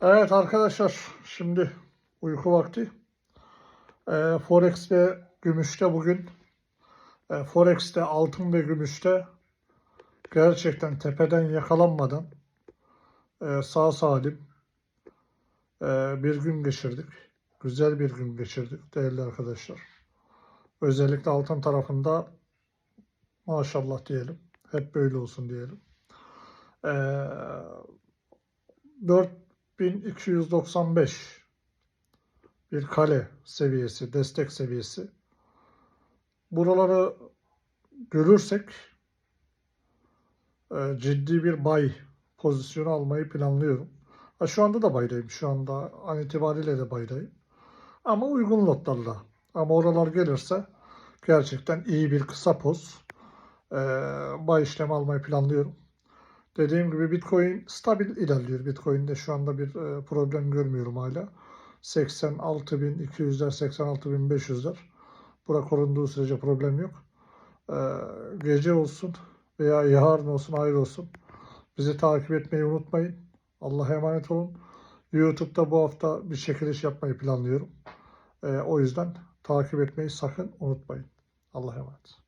Evet arkadaşlar şimdi uyku vakti. E, Forex ve gümüşte bugün e, Forex'te altın ve gümüşte gerçekten tepeden yakalanmadan e, sağ salim e, bir gün geçirdik. Güzel bir gün geçirdik değerli arkadaşlar. Özellikle altın tarafında maşallah diyelim. Hep böyle olsun diyelim. Ee, e, 4 1295 bir kale seviyesi, destek seviyesi. Buraları görürsek e, ciddi bir bay pozisyonu almayı planlıyorum. Ha, şu anda da baydayım. Şu anda an itibariyle de baydayım. Ama uygun lotlarla. Ama oralar gelirse gerçekten iyi bir kısa poz. E, bay işlemi almayı planlıyorum. Dediğim gibi Bitcoin stabil ilerliyor. Bitcoin'de şu anda bir e, problem görmüyorum hala. 86.200'ler, 86.500'ler. Bura korunduğu sürece problem yok. E, gece olsun veya yarın olsun, hayır olsun. Bizi takip etmeyi unutmayın. Allah'a emanet olun. YouTube'da bu hafta bir çekiliş yapmayı planlıyorum. E, o yüzden takip etmeyi sakın unutmayın. Allah'a emanet.